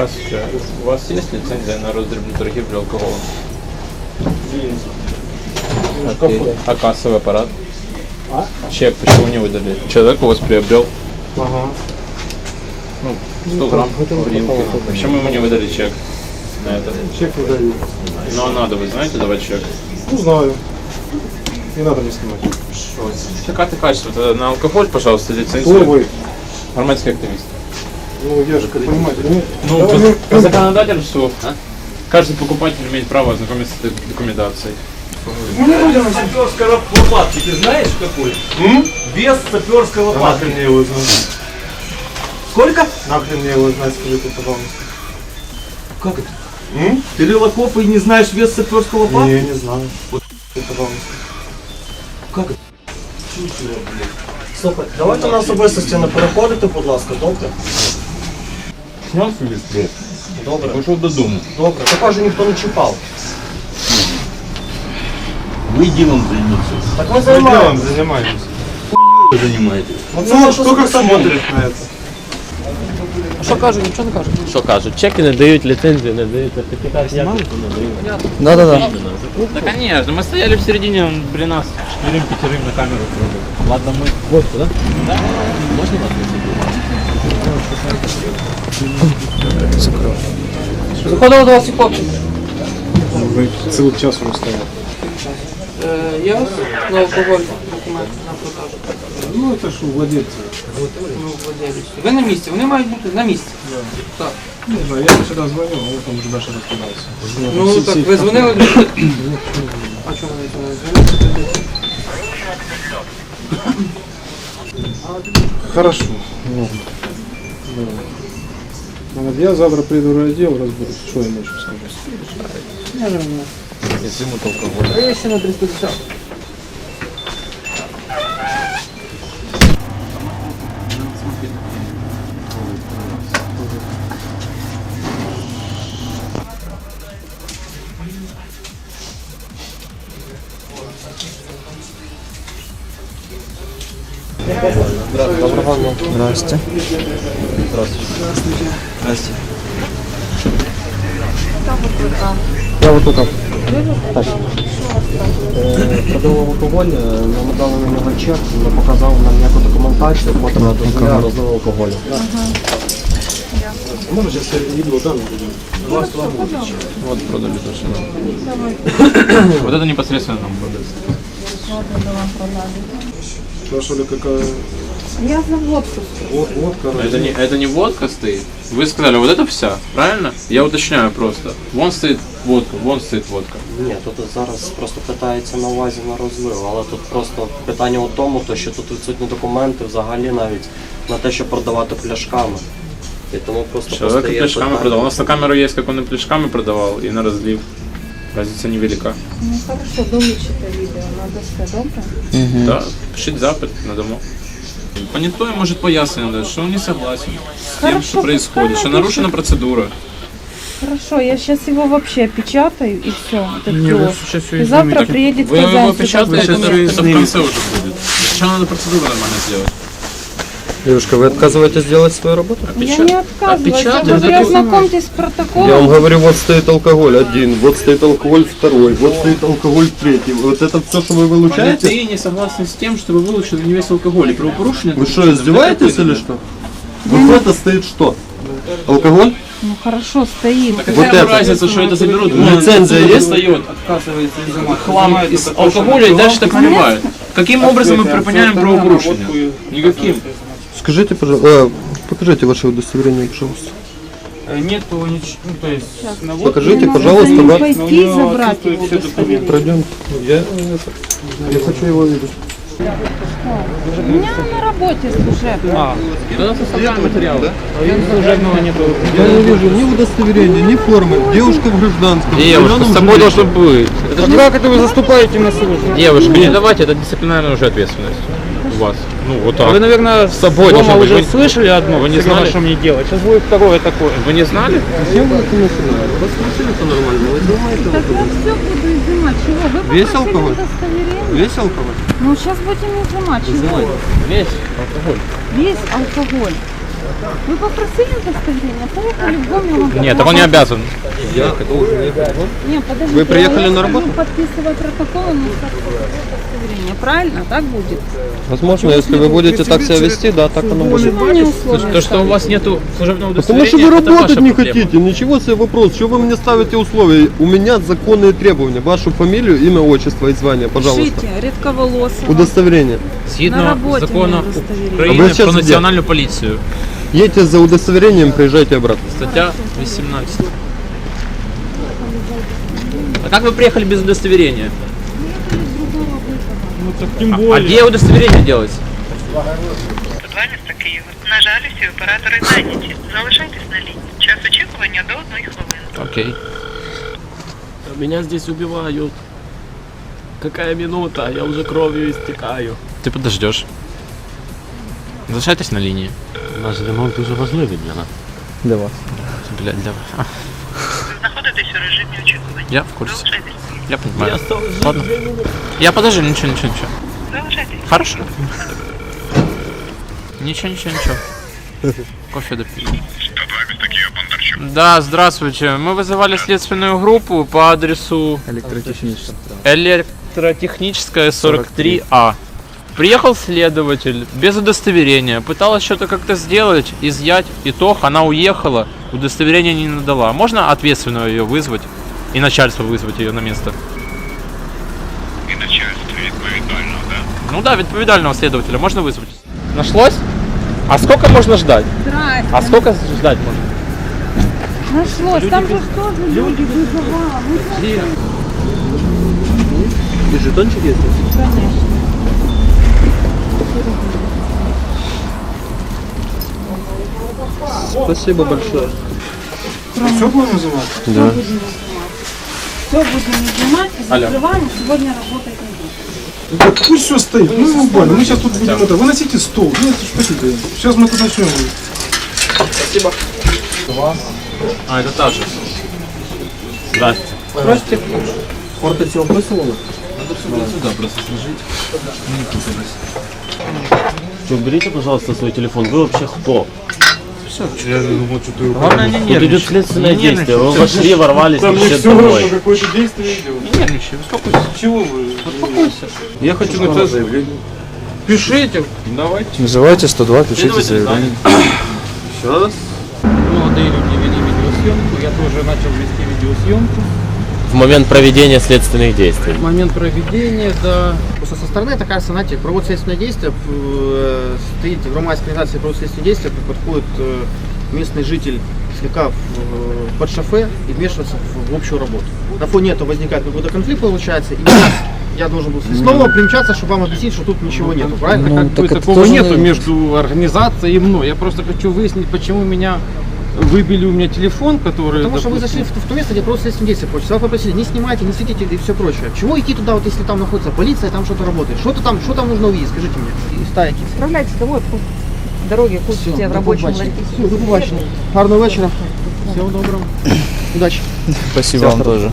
Здравствуйте. У вас есть лицензия на роздрібну торгівлю алкоголем? Окей. А кассовый аппарат? А? Чек почему не выдали? Человек у вас приобрел Ага. ну, 100 грамм горилки. попробовать. Почему ему не выдали чек на это? Чек выдаю. Ну а надо, вы знаете, давать чек? Ну, знаю. Не надо мне снимать. Сертификаты качества. Тогда на алкоголь, пожалуйста, Кто лицензию. вы? Громадский активист. Ну, я же, как понимаете? Ну, Да, по, ну, по законодательству каждый покупатель имеет право ознакомиться с этой документацией. Саперской лопатки, ты знаешь какой? Вес саперской лопатки. Нахрен мне его знать? Сколько? Нахрен мне его знать, скажите, пожалуйста. Как это? М? Ты лилокоп и не знаешь вес саперской лопатки? Не, не знаю. Вот, пожалуйста. Как это? Чучело, блядь. Слухай, давайте на особистості не переходити, будь ласка, добре? Снял свой лист? Добре. Пошел додому. Добре. Також ніхто не чіпав. Вы делом займетесь. Так ми Мы делом займаємося. занимаемся. Вы занимаетесь. Ну, Ну, наша кто как особиста смотрит на это? Що кажуть, нічого не кажуть. Що кажуть, чеки не дають, ліцензію не дають, сертифікат якості не дають. Да, да, да. Да конечно, мы стояли в середине, он при нас четверым-пятерым на камеру пробовал. Ладно, ми водку, да? Можна вас Заходили до вас і хлопці. Вы целый час уже стоят. Е, є у вас на алкоголь документ на продажу? Ну, это что, владельцы. Ну, владелець. Ви на місці, вони мають бути на місці. Так. Не знаю, я сюда звонил, а вот он уже дальше распадался. Ну так, ви дзвонили до... А чому ви не дзвонили? Хорошо. Ладно. Да. Вот я завтра приду в раздел, разберусь, что я хочу сказать. Если ему толком. А если на 350? Доброго дня. Здравствуйте. Здравствуйте. здрасте. Я викликав. Так. Э, Продав алкоголь, э, нам дали на нього чек, не показав нам ніяку документацію, котра дозволяє розливу алкоголю. Можете я сьогодні відео дам? Два слова Вот продали то, що нам. Вот это непосредственно нам продается. Вот это вам продали. Что ли какая? Я за водку. Вот, вот, короче. Это не, это не водка стоит. Вы сказали, вот это вся, правильно? Я уточняю просто. Вон стоит водка, вон стоит водка. Ні, тут зараз просто питається на увазі на розлив, але тут просто питання у тому, то, що тут відсутні документи взагалі навіть на те, щоб продавати пляшками. І тому просто Человек и постає пляшками питання. продавал. У нас на камеру есть, как он и пляшками продавал, и на разлив. Разница невелика. Ну хорошо, долучите відео, надо все добре. Да, пишите запад на дому. Понятой может пояснить, да, что он не согласен с тем, Хорошо, что происходит, пускай что нарушена процедура. Хорошо, я сейчас его вообще печатаю и все, этот Не, вы киоск. сейчас всё И измените. завтра Так приедет Вы его хозяин. печатаете, сюда это, заберет. это в конце уже будет. Сначала надо процедуру нормально сделать. Девушка, вы отказываетесь делать свою работу? Я не отказываюсь, я говорю, ознакомьтесь с Я вам протоколом. говорю, вот стоит алкоголь один, вот стоит алкоголь второй, вот стоит алкоголь третий. Вот это все, что вы вылучаете? Понятые не согласны с тем, что вы выучили не весь алкоголь и правопорушение. Вы что, издеваетесь или что? Вот это стоит что? Алкоголь? Ну хорошо, стоит. Какая Вот это. разница, что это заберут? Лицензия есть? Достает хлам из алкоголя и дальше так наливают. Каким образом мы припиняем правопорушение? Никаким. Скажите, пожалуйста, э, покажите ваше удостоверение, пожалуйста. Нету ничего, ну то есть на водку Покажите, Надо пожалуйста, ва- пойти и забрать его удостоверение. Пройдем. Я, э, я хочу его видеть. У меня на работе служебно. Да, составляем материал. служебного нету. Я не вижу ни удостоверения, ни формы. Девушка в гражданском. Девушка, с собой должно быть. Это же Как это вы заступаете на службу? девушка, не давайте, это дисциплинарная уже ответственность вас. Ну, вот так. Вы, наверное, с собой дома уже Вы- слышали одно, вы не знали? что мне делать. Сейчас будет второе такое. Вы не знали? Зачем вы это начинаете? Вас спросили, это нормально. Вы думаете, Так я все буду изымать. Чего? Вы Весь алкоголь? Весь алкоголь? Ну сейчас будем изымать. Чего? Весь алкоголь. Весь алкоголь. Вы попросили удостоверение, поехали в дом, я вам Нет, так он не обязан. Я должен ехать. Не, подождите, Вы приехали я на работу? подписывать протокол, но удостоверение, правильно? Так будет? Возможно, если вы будете так себя вести, да, так оно будет. Почему мне условия То, что у ставите? вас нету служебного Потому удостоверения, что вы это ваша работать не проблема. хотите. Ничего себе вопрос. Что вы мне ставите условия? У меня законные требования. Вашу фамилию, имя, отчество и звание, пожалуйста. Пишите, редковолосого. Удостоверение. На Згідно работе закону мне удостоверение. А України ви щас про де? національну поліцію. Едьте за удостоверением, приезжайте обратно. Стаття 18. А как вы приехали без удостоверения? Ну так тем А более. где удостоверение делать? Два міста Києва. На жаль, всі оператори зайняті. Залишайтесь на лінії. Час очікування до одної хвилини. Окей. Меня здесь убивают. Какая минута? Я уже кровью истекаю. Ты подождешь. Залишайтесь на лінії. Наш ремонт дуже важливий для нас. Для вас. Блядь, давай. А, Знаходитесь у режимі очікування. Я в курсе. Я понимаю. Я стал жить. Ладно. Я подожду, ничего, ничего, ничего. Залишайтесь. Хорошо. Ничего, ничего, ничего. Кофе допили. Да, здравствуйте. Мы вызывали следственную группу по адресу Электротехнический. Электротехническая 43А. Приехал следователь без удостоверения, пыталась что-то как-то сделать, изъять. Итог, она уехала, удостоверение не надала. Можно ответственного ее вызвать и начальство вызвать ее на место? І начальство відповідального, да? Ну да, відповідального следователя можно вызвать? Нашлось? А сколько можно ждать? Здрасте. А сколько ждать можно? Нашлось, там же тоже люди вызывали. И жетончик есть? Конечно. Спасибо большое. Все будем вызывать? Да. Все будем изымать, закрываем, сегодня работать не будем. Да пусть все стоит. Ну, ну, больно. Мы сейчас тут будем это. Выносите стол. Нет, что хотите. Сейчас мы тут начнем. А, это та же. Здравствуйте. Здравствуйте. Фортеці описували? Сюда просто сложить. Что, уберите, пожалуйста, свой телефон. Вы вообще кто? Все, я думал, что ты Главное, не Тут нервничай. идет следственное Не действие. Вы нервничай. вошли, ворвались, ищет домой. какое-то действие идет. Не нервничай, успокойся. Чего вы? Успокойся. Я хочу написать заявление. Пишите. Давайте. Называйте 102, Следователь знает. Сейчас. Молодые люди вели видеосъемку, я тоже начал вести видеосъемку. В момент проведения следственных действий. Момент проведения, да. Просто со стороны это кажется, знаете, проводит следственное действие, э, стоит громадская организация проводит следственное действие, подходит э, местный житель слегка в, э, под шофе и вмешивается в, в общую работу. На фоне этого возникает какой-то конфликт получается, и меня- я должен был снова примчаться, чтобы вам объяснить, что тут ничего нету, правильно? Ну, как бы такого нету между организацией и мной. Я просто хочу выяснить, почему меня выбили у меня телефон, который... Потому что вы допустим, зашли в, в то место, где просто следственное действие происходит. Вас попросили, не снимайте, не светите и все прочее. Чего идти туда, вот если там находится полиция, там что-то работает? Что-то там, что там нужно увидеть, скажите мне. И стайки. Справляйтесь домой, дороги кушайте в рабочем ларьке. Все, до побачення. Гарного вечора. Всего доброго. Удачи. Спасибо вам тоже.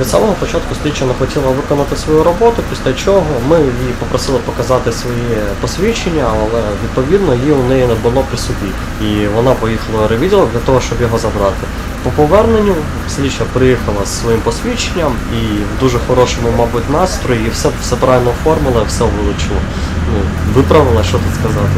Від самого початку слідча не хотіла виконати свою роботу, після чого ми її попросили показати своє посвідчення, але відповідно її у неї не було при собі. І вона поїхала в ревідділ для того, щоб його забрати. По поверненню слідча приїхала з своїм посвідченням і в дуже хорошому, мабуть, настрої, і все, все правильно оформила, все вилучила. Ну, виправила, що тут сказати.